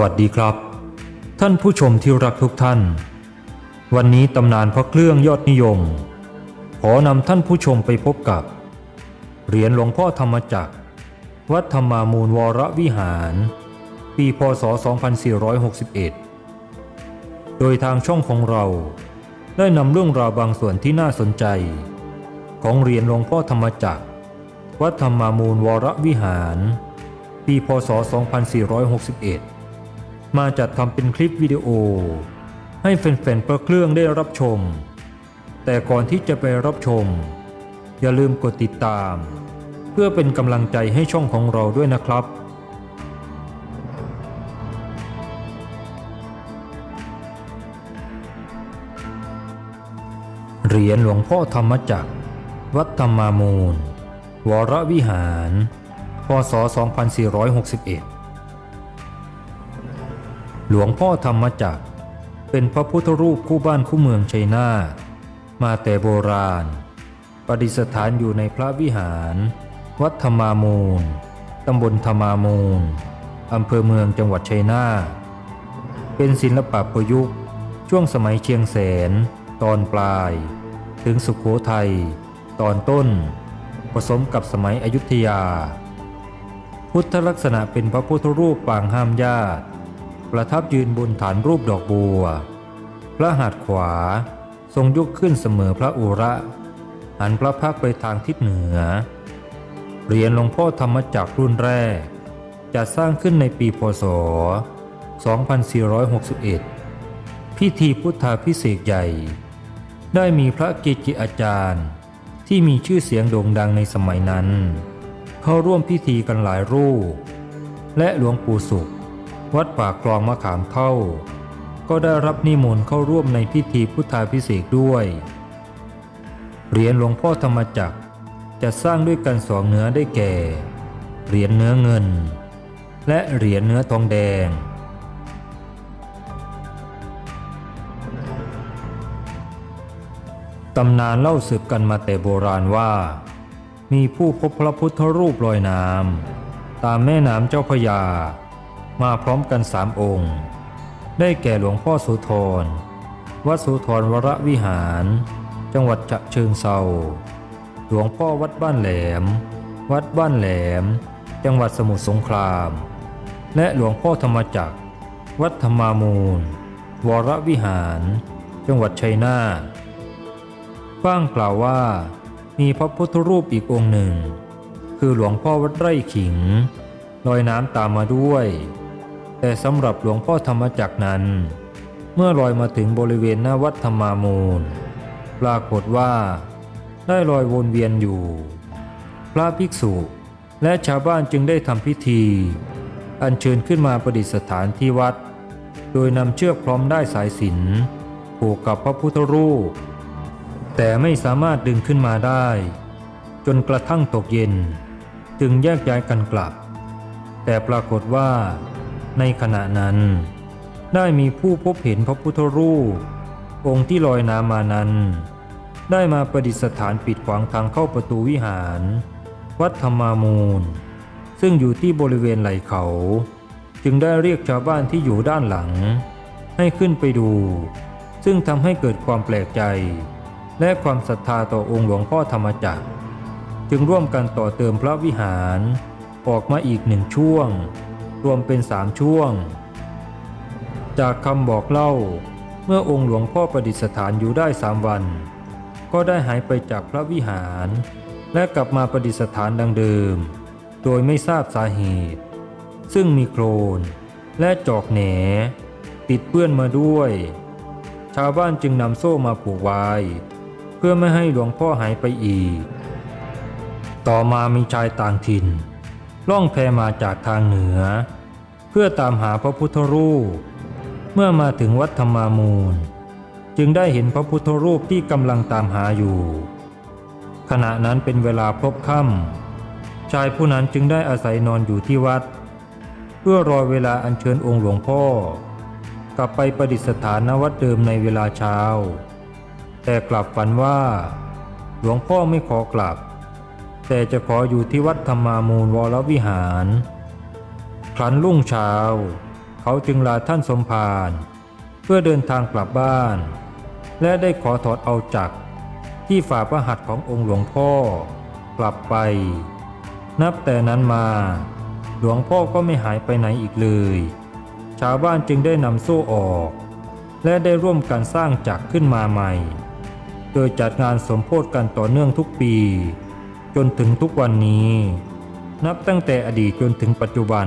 วัสดีครับ ท่านผู้ชมที่รักทุกท่าน วันนี้ตำนานพระเครื่องยอดนิยม ขอนำท่านผู้ชมไปพบกับ เหรียญหลวงพ่อธรรมจักร วัดธรรมามูลวรวิหาร ปีพศ 2461 โดยทางช่องของเราได้นำเรื่องราวบางส่วนที่น่าสนใจ ของเหรียญหลวงพ่อธรรมจักร วัดธรรมามูลวรวิหาร ปีพศ 2461 มาจัดทำเป็นคลิปวิดีโอ ให้แฟนๆประเครื่องได้รับชม แต่ก่อนที่จะไปรับชม อย่าลืมกดติดตาม เพื่อเป็นกำลังใจให้ช่องของเราด้วยนะครับเหรียญหลวงพ่อธรรมจักร วัดธรรมามูล วรวิหาร พศ 2461 หลวงพ่อธรรมจักร เป็นพระพุทธรูปคู่บ้านคู่เมืองชัยนาทมาแต่โบราณ ประดิษฐานอยู่ในพระวิหาร วัดธรรมามูล ตำบลธรรมามูล อำเภอเมืองจังหวัดชัยนาท เป็นศิลปะประยุกต์ช่วงสมัยเชียงแสน ตอนปลาย ถึงสุขโขทัย ตอนต้น ผสมกับสมัยอยุธยา พุทธลักษณะเป็นพระพุทธรูปปางห้ามญาติ ประทับยืนบนฐานรูปดอกบัว พระหัตถ์ขวาทรงยกขึ้นเสมอพระอุระ หันพระพักไปทางทิศเหนือ เหรียญหลวงพ่อธรรมจักรรุ่นแรกจะสร้างขึ้นในปีพศ 2461 พิธีพุทธาพิเศษใหญ่ ได้มีพระเกจิอาจารย์ ที่มีชื่อเสียงโด่งดังในสมัยนั้น เข้าร่วมพิธีกันหลายรูป และหลวงปู่สุข วัดปากคลองมะขามเท่า ก็ได้รับนิมนต์เข้าร่วมในพิธีพุทธาพิเศษกด้วย เหรียญหลวงพ่อธรรมจักรจะสร้างด้วยกันสองเนื้อได้แก่ เหรียญเนื้อเงิน และเหรียญเนื้อทองแดง ตำนานเล่าสืบกันมาแต่โบราณว่า มีผู้พบพระพุทธรูปลอยน้ำตามแม่น้ำเจ้าพระยา มาพร้อมกันสามองค์ ได้แก่หลวงพ่อโสุธร วัดโสุธรวรวิหาร จังหวัดฉะเชิงเซาหลวงพ่อวัดบ้านแหลม วัดบ้านแหลม จังหวัดสมุทรสงคราม และหลวงพ่อธรรมจักร วัดธรรมามูล วรวิหาร จังหวัดชัยนาทบ้างกล่าวว่า มีพระพุทธรูปอีกองค์หนึ่ง คือหลวงพ่อวัดไร่ขิงลอยน้ำตามมาด้วย แต่สำหรับหลวงพ่อธรรมจักรนั้น เมื่อลอยมาถึงบริเวณหน้าวัดธรรมามูล ปรากฏว่า ได้ลอยวนเวียนอยู่ พระภิกษุและชาวบ้านจึงได้ทำพิธี อัญเชิญขึ้นมาประดิษฐานที่วัด โดยนำเชือกพร้อมได้สายสิญจนผูกกับพระพุทธรูป แต่ไม่สามารถดึงขึ้นมาได้ จนกระทั่งตกเย็น จึงแยกย้ายกันกลับ แต่ปรากฏว่า ในขณะนั้น ได้มีผู้พบเห็นพระพุทธรูป องค์ที่ลอยน้ำมานั้น ได้มาประดิษฐานปิดขวางทางเข้าประตูวิหาร วัดธรรมามูล ซึ่งอยู่ที่บริเวณไหล่เขา จึงได้เรียกชาวบ้านที่อยู่ด้านหลัง ให้ขึ้นไปดู ซึ่งทำให้เกิดความแปลกใจ และความศรัทธาต่อองค์หลวงพ่อธรรมจักร จึงร่วมกันต่อเติมพระวิหารออกมาอีกหนึ่งช่วง รวมเป็นสามช่วง จากคำบอกเล่า เมื่อองค์หลวงพ่อประดิษฐานอยู่ได้สามวัน ก็ได้หายไปจากพระวิหาร และกลับมาประดิษฐานดังเดิม โดยไม่ทราบสาเหตุ ซึ่งมีโคลนและจอกแหน ติดเปื้อนมาด้วย ชาวบ้านจึงนำโซ่มาผูกไว้ เพื่อไม่ให้หลวงพ่อหายไปอีก ต่อมามีชายต่างถิ่น ล่องแพมาจากทางเหนือ เพื่อตามหาพระพุทธรูป เมื่อมาถึงวัดธรรมามูล จึงได้เห็นพระพุทธรูปที่กำลังตามหาอยู่ ขณะนั้นเป็นเวลาพบค่ำชายผู้นั้นจึงได้อาศัยนอนอยู่ที่วัด เพื่อรอเวลาอัญเชิญองค์หลวงพ่อ กลับไปประดิษฐานณวัดเดิมในเวลาเช้า แต่กลับฝันว่า หลวงพ่อไม่ขอกลับ แต่จะขออยู่ที่วัดธรรมามูลวรวิหาร ครั้นรุ่งเช้า เขาจึงลาท่านสมภารเพื่อเดินทางกลับบ้าน และได้ขอถอดเอาจักรที่ฝ่าพระหัตถ์ขององค์หลวงพ่อ กลับไป นับแต่นั้นมา หลวงพ่อก็ไม่หายไปไหนอีกเลย ชาวบ้านจึงได้นำโซ่ออก และได้ร่วมกันสร้างจักรขึ้นมาใหม่ โดยจัดงานสมโพธิกันต่อเนื่องทุกปี จนถึงทุกวันนี้ นับตั้งแต่อดีตจนถึงปัจจุบัน